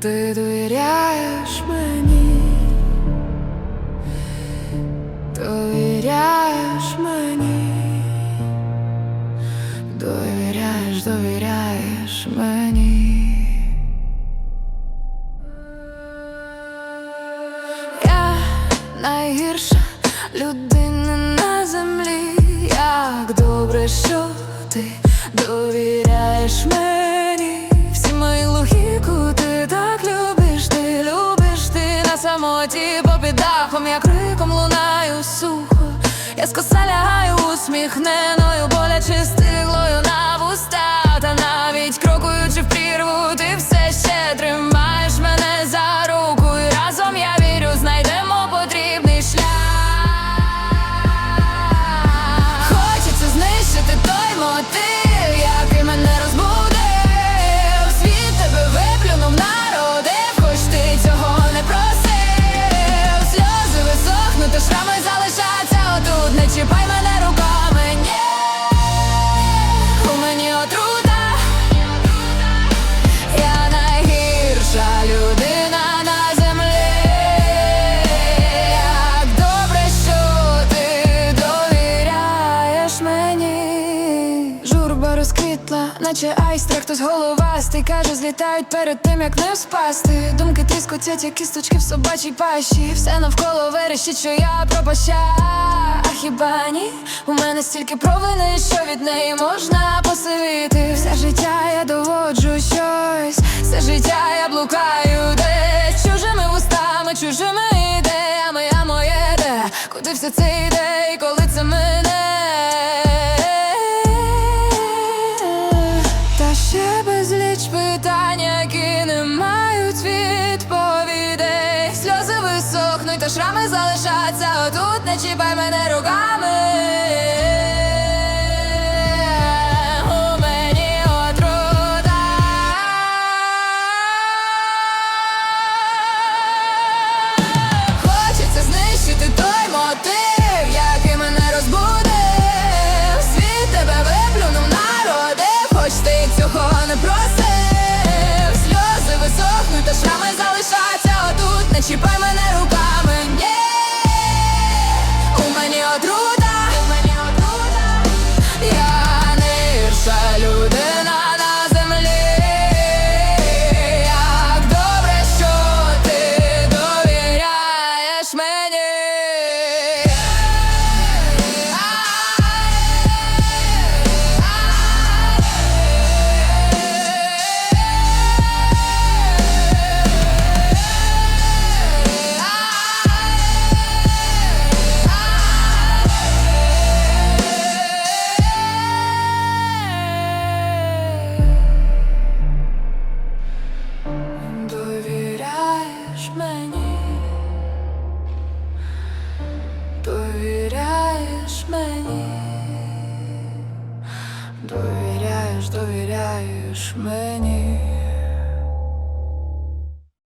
Ти довіряєш мені, довіряєш мені, довіряєш, довіряєш мені. Я найгірша людина на землі, як добре, що ти довіряєш мені. Самоті попід дахом, я криком лунаю сухо. Я скоса лягаю усміхненою, боляче стиглою на вуста, та навіть крокуючи в прірву, ти все ще тримаєш мене за руку, і разом я вірю, знайдемо потрібний шлях. Хочеться знищити той мотив, наче айстра, хтось головастий Каже, злітають перед тим, як не вспасти. Думки тріскотять, як кісточки в собачій пащі. Все навколо верещить, що я пропаща. А хіба ні? У мене стільки провини, що від неї можна посивити. Все життя я доводжу щось, все життя я блукаю десь чужими вустами, чужими ідеями, я моє де, куди все це йде, і коли та шрами залишаться отут, не чіпай мене руками. Просив. Сльози висохнуть, та шрами залишаться отут. Не чіпай мене руками, мені, довіряєш мені, довіряєш, довіряєш мені.